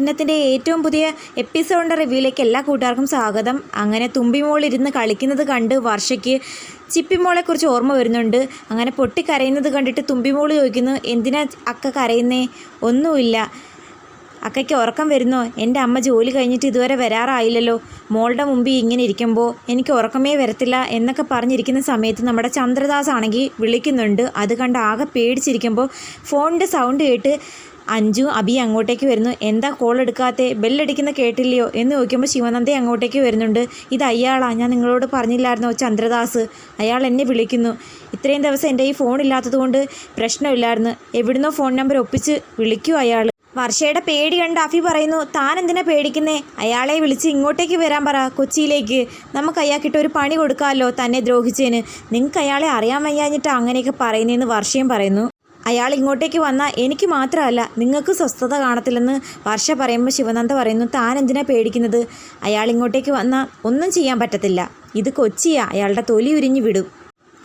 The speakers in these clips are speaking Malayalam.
ഇന്നത്തിന്റെ ഏറ്റവും പുതിയ എപ്പിസോഡിന്റെ റിവ്യൂയിലേക്ക് എല്ലാ കൂട്ടുകാർക്കും സ്വാഗതം. അങ്ങനെ തുമ്പിമോൾ ഇരുന്ന് കളിക്കുന്നത് കണ്ട് വർഷയ്ക്ക് ചിപ്പിമോളെക്കുറിച്ച് ഓർമ്മ വരുന്നുണ്ട്. അങ്ങനെ പൊട്ടി കരയുന്നത് കണ്ടിട്ട് തുമ്പിമോൾ ചോദിക്കുന്നു എന്തിനാ അക്ക കരയുന്നേ? ഒന്നുമില്ല. അക്കയ്ക്ക് ഉറക്കം വരുന്നോ? എന്റെ അമ്മ ജോലി കഴിഞ്ഞിട്ട് ഇതുവരെ വരാറായില്ലല്ലോ. മോളുടെ മുമ്പിൽ ഇങ്ങനെ ഇരിക്കുമ്പോൾ എനിക്ക് ഉറക്കമേ വരത്തില്ല എന്നൊക്കെ പറഞ്ഞിരിക്കുന്ന സമയത്ത് നമ്മുടെ ചന്ദ്രദാസ് ആണെങ്കിൽ വിളിക്കുന്നുണ്ട്. അത് കണ്ട് ആകെ പേടിച്ചിരിക്കുമ്പോൾ ഫോണിന്റെ സൗണ്ട് കേട്ട് അഞ്ചു അബി അങ്ങോട്ടേക്ക് വരുന്നു. എന്താ കോൾ എടുക്കാത്തെ? ബെല്ലടിക്കുന്ന കേട്ടില്ലയോ? എന്ന് ചോദിക്കുമ്പോൾ ശിവനന്ദ അങ്ങോട്ടേക്ക് വരുന്നുണ്ട്. ഇത് അയാളാ. ഞാൻ നിങ്ങളോട് പറഞ്ഞില്ലായിരുന്നോ ചന്ദ്രദാസ്? അയാൾ എന്നെ വിളിക്കുന്നു. ഇത്രയും ദിവസം എന്റെ ഈ ഫോൺ ഇല്ലാത്തതുകൊണ്ട് പ്രശ്നമില്ലായിരുന്നു. എവിടുന്നോ ഫോൺ നമ്പർ ഒപ്പിച്ച് വിളിക്കൂ അയാൾ. വർഷയുടെ പേടി കണ്ട് അഫി പറയുന്നു താൻ എന്തിനാ പേടിക്കുന്നേ? അയാളെ വിളിച്ച് ഇങ്ങോട്ടേക്ക് വരാൻ പറ കൊച്ചിയിലേക്ക്. നമുക്ക് അയാൾക്കിട്ട് ഒരു പണി കൊടുക്കാമല്ലോ തന്നെ ദ്രോഹിച്ചതിന് നിങ്ങൾക്ക് അയാളെ അറിയാൻ വയ്യാഞ്ഞിട്ട് അങ്ങനെയൊക്കെ പറയുന്നതെന്ന് വർഷയും പറയുന്നു. അയാൾ ഇങ്ങോട്ടേക്ക് വന്നാൽ എനിക്ക് മാത്രമല്ല നിങ്ങൾക്ക് സ്വസ്ഥത കാണത്തില്ലെന്ന് വർഷ പറയുമ്പോൾ ശിവനന്ദ പറയുന്നു താൻ എന്തിനാ പേടിക്കുന്നത്? അയാൾ ഇങ്ങോട്ടേക്ക് വന്നാൽ ഒന്നും ചെയ്യാൻ പറ്റത്തില്ല. ഇത് കൊച്ചിയാ അയാളുടെ തൊലി ഉരിഞ്ഞു വിടും.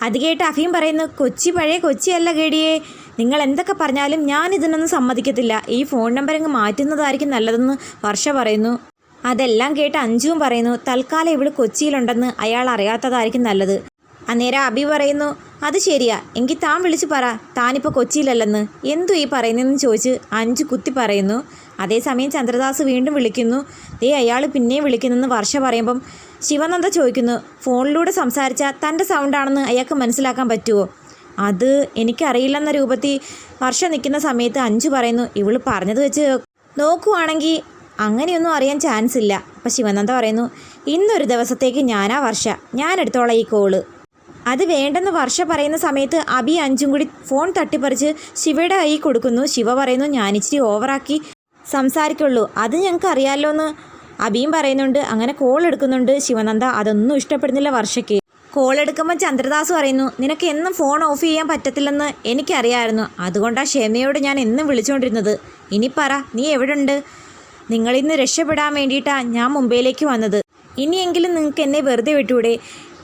അത് കേട്ട് അഫീം പറയുന്നു കൊച്ചി പഴയ കൊച്ചിയല്ല കേടിയേ നിങ്ങൾ എന്തൊക്കെ പറഞ്ഞാലും ഞാൻ ഇതിനൊന്നും സമ്മതിക്കത്തില്ല. ഈ ഫോൺ നമ്പർ അങ്ങ് മാറ്റുന്നതായിരിക്കും നല്ലതെന്ന് വർഷ പറയുന്നു. അതെല്ലാം കേട്ട് അഞ്ജുവും പറയുന്നു തൽക്കാലം ഇവിടെ കൊച്ചിയിലുണ്ടെന്ന് അയാൾ അറിയാത്തതായിരിക്കും നല്ലത്. അന്നേരം അബി പറയുന്നു അത് ശരിയാ. എങ്കിൽ താൻ വിളിച്ചു പറ. താനിപ്പോൾ കൊച്ചിയിലല്ലെന്ന്. എന്തു ഈ പറയുന്നതെന്ന് ചോദിച്ച് അഞ്ചു കുത്തി പറയുന്നു. അതേസമയം ചന്ദ്രദാസ് വീണ്ടും വിളിക്കുന്നു. ദേ അയാൾ പിന്നെയും വിളിക്കുന്നെന്ന് വർഷ പറയുമ്പം ശിവനന്ദ ചോദിക്കുന്നു ഫോണിലൂടെ സംസാരിച്ചാൽ തന്റെ സൗണ്ടാണെന്ന് അയാൾക്ക് മനസ്സിലാക്കാൻ പറ്റുമോ അത് എനിക്കറിയില്ലെന്ന രൂപത്തിൽ വർഷം നിൽക്കുന്ന സമയത്ത് അഞ്ചു പറയുന്നു. ഇവൾ പറഞ്ഞത് വെച്ച് നോക്കുവാണെങ്കിൽ അങ്ങനെയൊന്നും അറിയാൻ ചാൻസ് ഇല്ല. അപ്പം ശിവനന്ദ പറയുന്നു ഇന്നൊരു ദിവസത്തേക്ക് ഞാനാ വർഷ. ഞാൻ എടുത്തോളാം ഈ കോൾ. അത് വേണ്ടെന്ന് വർഷ പറയുന്ന സമയത്ത് അബി അഞ്ചും കൂടി ഫോൺ തട്ടിപ്പറിച്ച് ശിവയുടെ കൈ കൊടുക്കുന്നു. ശിവ പറയുന്നു ഞാനിച്ചിരി ഓവറാക്കി സംസാരിക്കുള്ളൂ. അത് ഞങ്ങൾക്ക് അറിയാമല്ലോ എന്ന് അബിയും പറയുന്നുണ്ട്. അങ്ങനെ കോൾ എടുക്കുന്നുണ്ട് ശിവനന്ദ. അതൊന്നും ഇഷ്ടപ്പെടുന്നില്ല വർഷയ്ക്ക്. കോൾ എടുക്കുമ്പോൾ ചന്ദ്രദാസ് പറയുന്നു നിനക്ക് എന്നും ഫോൺ ഓഫ് ചെയ്യാൻ പറ്റത്തില്ലെന്ന് എനിക്കറിയായിരുന്നു. അതുകൊണ്ടാണ് ക്ഷമയോട് ഞാൻ എന്നും വിളിച്ചുകൊണ്ടിരുന്നത് ഇനി പറ നീ എവിടുണ്ട്? നിങ്ങളിന്ന് രക്ഷപ്പെടാൻ വേണ്ടിയിട്ടാണ് ഞാൻ മുംബൈയിലേക്ക് വന്നത്. ഇനിയെങ്കിലും നിങ്ങൾക്ക് എന്നെ വെറുതെ വിട്ടൂടെ?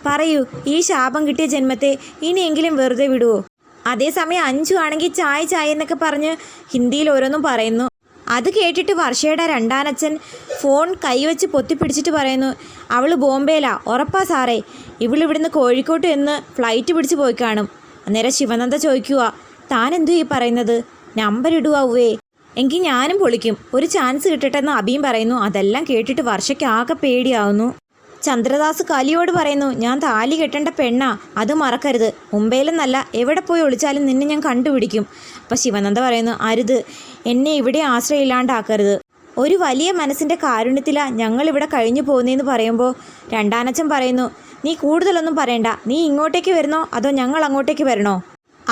പറയൂ ഈ ശാപം കിട്ടിയ ജന്മത്തെ ഇനിയെങ്കിലും വെറുതെ വിടുവോ? അതേസമയം അഞ്ചു ആണെങ്കിൽ ചായ ചായ എന്നൊക്കെ പറഞ്ഞ് ഹിന്ദിയിൽ ഓരോന്നും പറയുന്നു. അത് കേട്ടിട്ട് വർഷയുടെ രണ്ടാനച്ഛൻ ഫോൺ കൈവച്ച് പൊത്തിപ്പിടിച്ചിട്ട് പറയുന്നു അവൾ ബോംബെയിലാ ഉറപ്പാ സാറേ. ഇവളിവിടുന്ന് കോഴിക്കോട്ട് എന്ന് ഫ്ലൈറ്റ് പിടിച്ച് പോയി കാണും. അന്നേരം ശിവനന്ദ ചോദിക്കുക താൻ എന്തു ഈ പറയുന്നത്? നമ്പർ ഇടുവാവേ. എങ്കിൽ ഞാനും പൊളിക്കും. ഒരു ചാൻസ് കിട്ടട്ടെന്ന് അബിയും പറയുന്നു. അതെല്ലാം കേട്ടിട്ട് വർഷയ്ക്ക് ആകെ പേടിയാവുന്നു. ചന്ദ്രദാസ് കലിയോട് പറയുന്നു ഞാൻ താലി കെട്ടേണ്ട പെണ്ണാ അത് മറക്കരുത്. മുംബൈയിലെന്നല്ല എവിടെ പോയി ഒളിച്ചാലും നിന്നെ ഞാൻ കണ്ടുപിടിക്കും. അപ്പം ശിവനന്ദ പറയുന്നു അരുത് എന്നെ ഇവിടെ ആശ്രയമില്ലാണ്ടാക്കരുത് ഒരു വലിയ മനസ്സിന്റെ കാരുണ്യത്തിലാ ഞങ്ങളിവിടെ കഴിഞ്ഞു പോകുന്നതെന്ന് പറയുമ്പോൾ രണ്ടാനച്ചൻ പറയുന്നു നീ കൂടുതലൊന്നും പറയണ്ട. നീ ഇങ്ങോട്ടേക്ക് വരണോ അതോ ഞങ്ങൾ അങ്ങോട്ടേക്ക് വരണോ?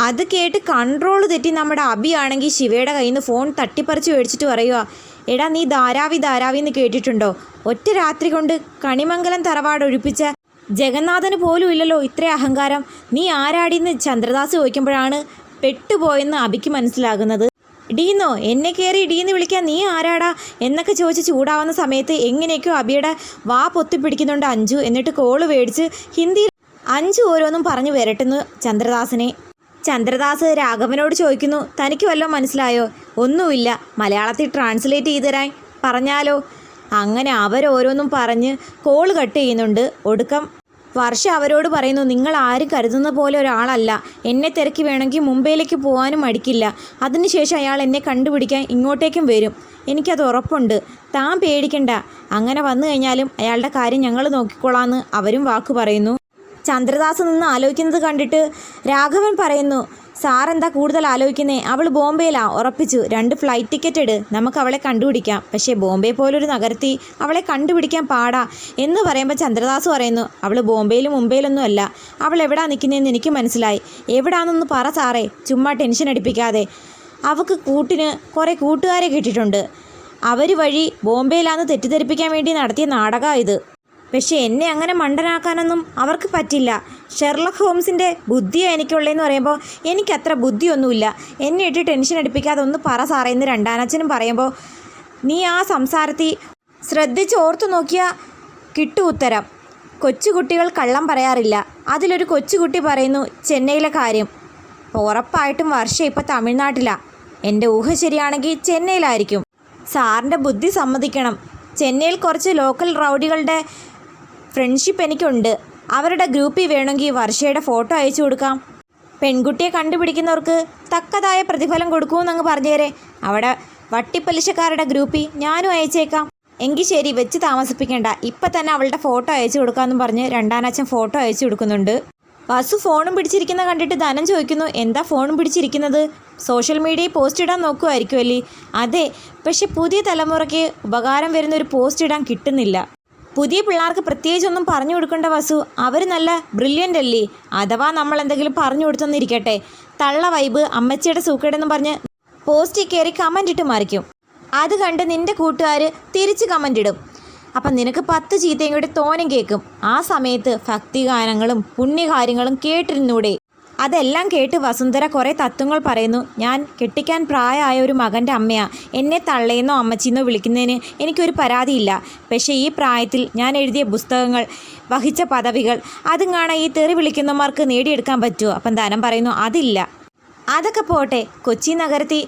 അത് കേട്ട് കൺട്രോൾ തെറ്റി നമ്മുടെ അബിയാണെങ്കിൽ ശിവയുടെ കയ്യിൽ നിന്ന് ഫോൺ തട്ടിപ്പറിച്ച് മേടിച്ചിട്ട് പറയുക എടാ നീ ധാരാവി ധാരാവി എന്ന് കേട്ടിട്ടുണ്ടോ? ഒറ്റ രാത്രി കൊണ്ട് കണിമംഗലം തറവാട് ഒഴിപ്പിച്ച ജഗന്നാഥന് പോലും ഇല്ലല്ലോ ഇത്ര അഹങ്കാരം. നീ ആരാടിന്ന് ചന്ദ്രദാസ് ചോദിക്കുമ്പോഴാണ് പെട്ടുപോയെന്ന് അബിക്ക് മനസ്സിലാകുന്നത്. ഡീന്നോ എന്നെ കയറി ഡീന്ന് വിളിക്കാൻ നീ ആരാടാ എന്നൊക്കെ ചോദിച്ച് ചൂടാവുന്ന സമയത്ത് എങ്ങനെയൊക്കെയോ അബിയുടെ വാ പൊത്തിപ്പിടിക്കുന്നുണ്ട് അഞ്ചു എന്നിട്ട് കോൾ മേടിച്ച് ഹിന്ദിയിൽ അഞ്ചു ഓരോന്നും പറഞ്ഞു വരട്ടുന്നു ചന്ദ്രദാസിനെ. ചന്ദ്രദാസ് രാഘവനോട് ചോദിക്കുന്നു തനിക്ക് വല്ലതും മനസ്സിലായോ? ഒന്നുമില്ല. മലയാളത്തിൽ ട്രാൻസ്ലേറ്റ് ചെയ്തു തരാൻ പറഞ്ഞാലോ? അങ്ങനെ അവരോരോന്നും പറഞ്ഞ് കോൾ കട്ട് ചെയ്യുന്നുണ്ട്. ഒടുക്കം വർഷ അവരോട് പറയുന്നു നിങ്ങൾ ആരും കരുതുന്ന പോലെ ഒരാളല്ല. എന്നെ തിരക്കി വേണമെങ്കിൽ മുംബൈയിലേക്ക് പോകാനും മടിക്കില്ല. അതിനുശേഷം അയാൾ എന്നെ കണ്ടുപിടിക്കാൻ ഇങ്ങോട്ടേക്കും വരും. എനിക്കത് ഉറപ്പുണ്ട്. താൻ പേടിക്കണ്ട. അങ്ങനെ വന്നു കഴിഞ്ഞാലും അയാളുടെ കാര്യം ഞങ്ങൾ നോക്കിക്കോളാമെന്ന് അവരും വാക്ക് പറയുന്നു. ചന്ദ്രദാസ് നിന്ന് ആലോചിക്കുന്നത് കണ്ടിട്ട് രാഘവൻ പറയുന്നു സാറെന്താ കൂടുതൽ ആലോചിക്കുന്നേ? അവൾ ബോംബെയിലാ. ഉറപ്പിച്ചു. രണ്ട് ഫ്ലൈറ്റ് ടിക്കറ്റ് ഇട്. നമുക്ക് അവളെ കണ്ടുപിടിക്കാം. പക്ഷേ ബോംബെ പോലൊരു നഗരത്തിൽ അവളെ കണ്ടുപിടിക്കാൻ പാടാ എന്ന് പറയുമ്പോൾ ചന്ദ്രദാസ് പറയുന്നു. അവൾ ബോംബെയിലും മുംബൈയിലൊന്നും അല്ല. അവൾ എവിടാ നിൽക്കുന്നതെന്ന് എനിക്ക് മനസ്സിലായി. എവിടാന്നൊന്ന് പറ സാറേ. ചുമ്മാ ടെൻഷൻ അടിപ്പിക്കാതെ. അവൾക്ക് കൂട്ടിന് കുറേ കൂട്ടുകാരെ കിട്ടിയിട്ടുണ്ട്. അവർ വഴി ബോംബെയിലാന്ന് തെറ്റിദ്ധരിപ്പിക്കാൻ വേണ്ടി നടത്തിയ നാടകമാണ് ഇത്. പക്ഷേ എന്നെ അങ്ങനെ മണ്ടനാക്കാനൊന്നും അവർക്ക് പറ്റില്ല. ഷെർലക് ഹോംസിന്റെ ബുദ്ധിയാണ് എനിക്കുള്ളതെന്ന് പറയുമ്പോൾ എനിക്കത്ര ബുദ്ധിയൊന്നുമില്ല. എന്നെ ഇട്ട് ടെൻഷൻ അടിപ്പിക്കാതെ ഒന്ന് പറ സാറേ എന്ന് രണ്ടാനച്ഛനും പറയുമ്പോൾ നീ ആ സംസാരത്തിൽ ശ്രദ്ധിച്ച് ഓർത്തു നോക്കിയാൽ കിട്ടു ഉത്തരം. കൊച്ചുകുട്ടികൾ കള്ളം പറയാറില്ല. അതിലൊരു കൊച്ചുകുട്ടി പറയുന്നു ചെന്നൈയിലെ കാര്യം. ഉറപ്പായിട്ടും വർഷം ഇപ്പോൾ തമിഴ്നാട്ടിലാണ് എന്റെ ഊഹ ശരിയാണെങ്കിൽ ചെന്നൈയിലായിരിക്കും. സാറിന്റെ ബുദ്ധി സമ്മതിക്കണം. ചെന്നൈയിൽ കുറച്ച് ലോക്കൽ റൗഡികളുടെ ഫ്രണ്ട്ഷിപ്പ് എനിക്കുണ്ട്. അവരുടെ ഗ്രൂപ്പിൽ വേണമെങ്കിൽ വർഷയുടെ ഫോട്ടോ അയച്ചു കൊടുക്കാം. പെൺകുട്ടിയെ കണ്ടുപിടിക്കുന്നവർക്ക് തക്കതായ പ്രതിഫലം കൊടുക്കുമെന്നങ്ങ് പറഞ്ഞേരെ. അവിടെ വട്ടിപ്പലിശക്കാരുടെ ഗ്രൂപ്പിൽ ഞാനും അയച്ചേക്കാം. എങ്കിൽ ശരി വെച്ച് താമസിപ്പിക്കേണ്ട. ഇപ്പം തന്നെ അവളുടെ ഫോട്ടോ അയച്ചു കൊടുക്കാമെന്നും പറഞ്ഞ് രണ്ടാനച്ഛൻ ഫോട്ടോ അയച്ചു കൊടുക്കുന്നുണ്ട്. വസു ഫോണും പിടിച്ചിരിക്കുന്ന കണ്ടിട്ട് ധനം ചോദിക്കുന്നു. എന്താ ഫോണും പിടിച്ചിരിക്കുന്നത്? സോഷ്യൽ മീഡിയയിൽ പോസ്റ്റ് ഇടാൻ നോക്കുമായിരിക്കുമല്ലേ അതെ പക്ഷെ പുതിയ തലമുറയ്ക്ക് ഉപകാരം വരുന്ന ഒരു പോസ്റ്റ് ഇടാൻ കിട്ടുന്നില്ല. പുതിയ പിള്ളേർക്ക് പ്രത്യേകിച്ചൊന്നും പറഞ്ഞു കൊടുക്കേണ്ട വസു. അവർ നല്ല ബ്രില്യന്റ് അല്ലേ? അഥവാ നമ്മൾ എന്തെങ്കിലും പറഞ്ഞു കൊടുത്തെന്നിരിക്കട്ടെ. തള്ള വൈബ് അമ്മച്ചിയുടെ സൂക്കേടെന്ന് പറഞ്ഞ് പോസ്റ്റിൽ കയറി കമന്റ് ഇട്ട് മറിക്കും. അത് കണ്ട് നിന്റെ കൂട്ടുകാർ തിരിച്ച് കമന്റ് ഇടും. അപ്പം നിനക്ക് പത്ത് ചീത്തയും കൂടി തോനും കേൾക്കും ആ സമയത്ത് ഭക്തിഗാനങ്ങളും പുണ്യകാര്യങ്ങളും കേട്ടിരുന്നൂടെ. അതെല്ലാം കേട്ട് വസുന്ധര കുറേ തത്വങ്ങൾ പറയുന്നു. ഞാൻ കെട്ടിക്കാൻ പ്രായമായ ഒരു മകന്റെ അമ്മയാ. എന്നെ തള്ളയെന്നോ അമ്മച്ചിന്നോ വിളിക്കുന്നതിന് എനിക്കൊരു പരാതിയില്ല. പക്ഷേ ഈ പ്രായത്തിൽ ഞാൻ എഴുതിയ പുസ്തകങ്ങൾ വഹിച്ച പദവികൾ അതും കാണാൻ ഈ തെറി വിളിക്കുന്നവർക്ക് നേടിയെടുക്കാൻ പറ്റുമോ? അപ്പം ധനം പറയുന്നു അതില്ല. അതൊക്കെ പോട്ടെ. കൊച്ചി നഗരത്തിൽ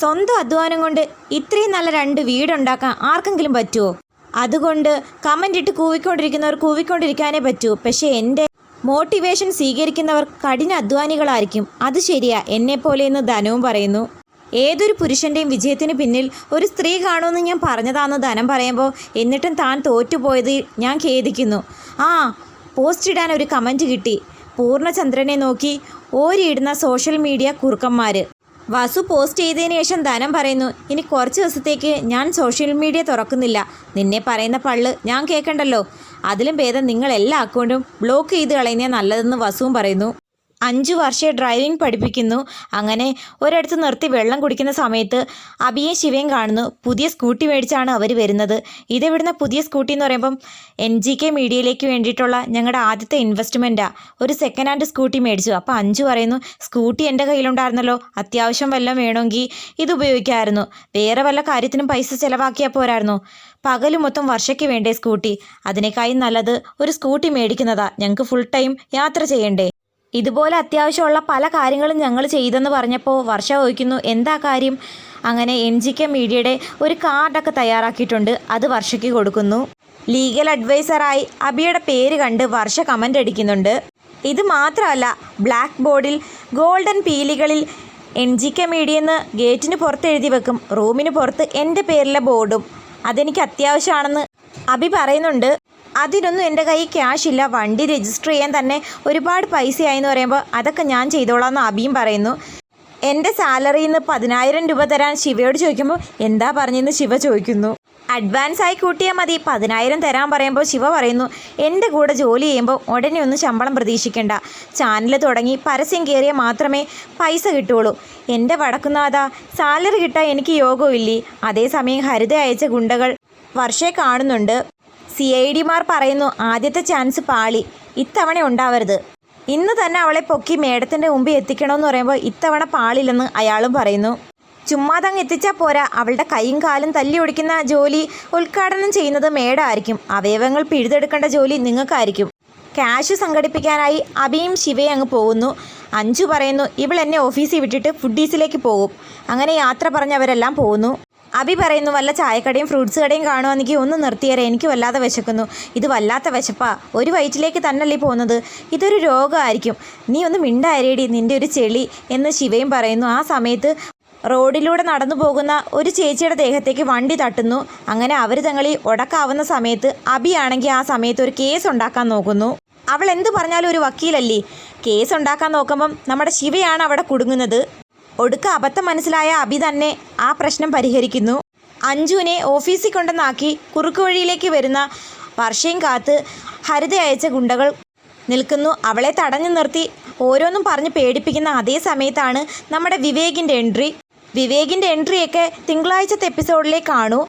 സ്വന്തം അധ്വാനം കൊണ്ട് ഇത്രയും നല്ല രണ്ട് വീടുണ്ടാക്കാൻ ആർക്കെങ്കിലും പറ്റുമോ? അതുകൊണ്ട് കമന്റ് ഇട്ട് കൂവിക്കൊണ്ടിരിക്കുന്നവർ കൂവിക്കൊണ്ടിരിക്കാനേ പറ്റൂ. പക്ഷേ എന്റെ മോട്ടിവേഷൻ സ്വീകരിക്കുന്നവർ കഠിന അധ്വാനികളായിരിക്കും അത് ശരിയാ. എന്നെപ്പോലെയെന്ന് ധനവും പറയുന്നു. ഏതൊരു പുരുഷന്റെയും വിജയത്തിന് പിന്നിൽ ഒരു സ്ത്രീ കാണുമെന്ന് ഞാൻ പറഞ്ഞതാണെന്ന് ധനം പറയുമ്പോൾ എന്നിട്ടും താൻ തോറ്റുപോയത് ഞാൻ ഖേദിക്കുന്നു. ആ പോസ്റ്റ് ഇടാൻ ഒരു കമന്റ് കിട്ടി. പൂർണചന്ദ്രനെ നോക്കി ഓരിയിടുന്ന സോഷ്യൽ മീഡിയ കുറുക്കന്മാർ വസു പോസ്റ്റ് ചെയ്തതിന് ശേഷം ധനം പറയുന്നു ഇനി കുറച്ച് ദിവസത്തേക്ക് ഞാൻ സോഷ്യൽ മീഡിയ തുറക്കുന്നില്ല. നിന്നെ പറയുന്ന പള്ള് ഞാൻ കേൾക്കണ്ടല്ലോ അതിലും ഭേദം നിങ്ങൾ എല്ലാ അക്കൗണ്ടും ബ്ലോക്ക് ചെയ്ത് കളയുന്നേ നല്ലതെന്ന് വസുവും പറയുന്നു. അഞ്ചു വർഷം ഡ്രൈവിംഗ് പഠിപ്പിക്കുന്നു. അങ്ങനെ ഒരിടത്ത് നിർത്തി വെള്ളം കുടിക്കുന്ന സമയത്ത് അബിയും ശിവയും കാണുന്നു. പുതിയ സ്കൂട്ടി മേടിച്ചാണ് അവർ വരുന്നത്. ഇതെവിടുന്ന പുതിയ സ്കൂട്ടി എന്ന് പറയുമ്പം എൻ ജി കെ മീഡിയയിലേക്ക് വേണ്ടിയിട്ടുള്ള ഞങ്ങളുടെ ആദ്യത്തെ ഇൻവെസ്റ്റ്മെന്റാണ് ഒരു സെക്കൻഡ് ഹാൻഡ് സ്കൂട്ടി മേടിച്ചു. അപ്പോൾ അഞ്ച് പറയുന്നു സ്കൂട്ടി എന്റെ കയ്യിലുണ്ടായിരുന്നല്ലോ. അത്യാവശ്യം വല്ലതും വേണമെങ്കിൽ ഇത് ഉപയോഗിക്കാമായിരുന്നു വേറെ വല്ല കാര്യത്തിനും പൈസ ചിലവാക്കിയാൽ പോരായിരുന്നു. പകൽ മൊത്തം വർഷയ്ക്ക് വേണ്ടേ സ്കൂട്ടി? അതിനേക്കായി നല്ലത് ഒരു സ്കൂട്ടി മേടിക്കുന്നതാ. ഞങ്ങൾക്ക് ഫുൾ ടൈം യാത്ര ചെയ്യണ്ടേ. ഇതുപോലെ അത്യാവശ്യമുള്ള പല കാര്യങ്ങളും ഞങ്ങൾ ചെയ്തെന്ന് പറഞ്ഞപ്പോൾ വർഷ ചോദിക്കുന്നു എന്താ കാര്യം? അങ്ങനെ എൻ ജി കെ മീഡിയയുടെ ഒരു കാർഡൊക്കെ തയ്യാറാക്കിയിട്ടുണ്ട് അത് വർഷയ്ക്ക് കൊടുക്കുന്നു. ലീഗൽ അഡ്വൈസറായി അബിയുടെ പേര് കണ്ട് വർഷ കമന്റ് അടിക്കുന്നുണ്ട്. ഇത് മാത്രമല്ല ബ്ലാക്ക് ബോർഡിൽ ഗോൾഡൻ പീലികളിൽ എൻ ജി കെ മീഡിയെന്ന് ഗേറ്റിന് പുറത്ത് എഴുതി വെക്കും റൂമിന് പുറത്ത് എന്റെ പേരിലെ ബോർഡും. അതെനിക്ക് അത്യാവശ്യമാണെന്ന് അബി പറയുന്നുണ്ട്. അതിനൊന്നും എന്റെ കയ്യിൽ ക്യാഷ് ഇല്ല. വണ്ടി രജിസ്റ്റർ ചെയ്യാൻ തന്നെ ഒരുപാട് പൈസയായി എന്ന് പറയുമ്പോൾ അതൊക്കെ ഞാൻ ചെയ്തോളാം എന്ന് അബിയും പറയുന്നു. എന്റെ സാലറിയിൽ നിന്ന് പതിനായിരം രൂപ തരാൻ ശിവയോട് ചോദിക്കുമ്പോൾ എന്താ പറഞ്ഞെന്ന് ശിവ ചോദിക്കുന്നു. അഡ്വാൻസ് ആയി കൂട്ടിയാൽ മതി. പതിനായിരം തരാൻ പറയുമ്പോൾ ശിവ പറയുന്നു എന്റെ കൂടെ ജോലി ചെയ്യുമ്പോൾ ഉടനെ ഒന്നും ശമ്പളം പ്രതീക്ഷിക്കേണ്ട. ചാനൽ തുടങ്ങി പരസ്യം കയറിയാൽ മാത്രമേ പൈസ കിട്ടുള്ളൂ എന്റെ വടക്കുന്നാഥ സാലറി കിട്ടാൻ എനിക്ക് യോഗമില്ലേ അതേസമയം ഹരിത അയച്ച ഗുണ്ടകൾ വർഷയെ കാണുന്നുണ്ട്. സി ഐ ഡിമാർ പറയുന്നു ആദ്യത്തെ ചാൻസ് പാളി. ഇത്തവണ ഉണ്ടാവരുത്. ഇന്ന് തന്നെ അവളെ പൊക്കി മേഡത്തിന്റെ മുമ്പിൽ എത്തിക്കണമെന്ന് പറയുമ്പോൾ ഇത്തവണ പാളില്ലെന്ന് അയാളും പറയുന്നു. ചുമ്മാതങ്ങ് എത്തിച്ചാൽ പോരാ. അവളുടെ കൈയും കാലും തല്ലി ഒടിക്കുന്ന ജോലി ഉദ്ഘാടനം ചെയ്യുന്നത് മേഡായിരിക്കും. അവയവങ്ങൾ പിഴുതെടുക്കേണ്ട ജോലി നിങ്ങൾക്കായിരിക്കും. ക്യാഷ് സംഘടിപ്പിക്കാനായി അബിയും ശിവയും അങ്ങ് പോകുന്നു. അഞ്ചു പറയുന്നു ഇവൾ എന്നെ ഓഫീസിൽ വിട്ടിട്ട് ഫുഡീസിലേക്ക് പോകും. അങ്ങനെ യാത്ര പറഞ്ഞവരെല്ലാം പോകുന്നു അബി പറയുന്നു വല്ല ചായക്കടയും ഫ്രൂട്ട്സ് കടയും കാണുവാണെങ്കിൽ ഒന്ന് നിർത്തിയേരെ എനിക്ക് വല്ലാതെ വിശക്കുന്നു. ഇത് വല്ലാത്ത വിശപ്പാ. ഒരു വയറ്റിലേക്ക് തന്നല്ലേ പോകുന്നത്? ഇതൊരു രോഗമായിരിക്കും. നീ ഒന്ന് മിണ്ടായരേടി നിന്റെ ഒരു ചെളി എന്ന് ശിവയും പറയുന്നു. ആ സമയത്ത് റോഡിലൂടെ നടന്നു പോകുന്ന ഒരു ചേച്ചിയുടെ ദേഹത്തേക്ക് വണ്ടി തട്ടുന്നു. അങ്ങനെ അവർ തങ്ങളിൽ ഉടക്കാവുന്ന സമയത്ത് അബിയാണെങ്കിൽ ആ സമയത്ത് ഒരു കേസ് ഉണ്ടാക്കാൻ നോക്കുന്നു. അവൾ എന്ത് പറഞ്ഞാലും ഒരു വക്കീലല്ലേ? കേസ് ഉണ്ടാക്കാൻ നോക്കുമ്പം നമ്മുടെ ശിവയാണ് അവിടെ കുടുങ്ങുന്നത്. ഒടുക്ക അബദ്ധം മനസ്സിലായ അബി തന്നെ ആ പ്രശ്നം പരിഹരിക്കുന്നു. അഞ്ജുവിനെ ഓഫീസിൽ കൊണ്ടെന്നാക്കി കുറുക്കുവഴിയിലേക്ക് വരുന്ന വർഷയും കാത്ത് ഹരിത അയച്ച ഗുണ്ടകൾ നിൽക്കുന്നു. അവളെ തടഞ്ഞു നിർത്തി ഓരോന്നും പറഞ്ഞ് പേടിപ്പിക്കുന്ന അതേ സമയത്താണ് നമ്മുടെ വിവേകിന്റെ എൻട്രി. വിവേകിന്റെ എൻട്രിയൊക്കെ തിങ്കളാഴ്ചത്തെ എപ്പിസോഡിലേക്ക് കാണൂ.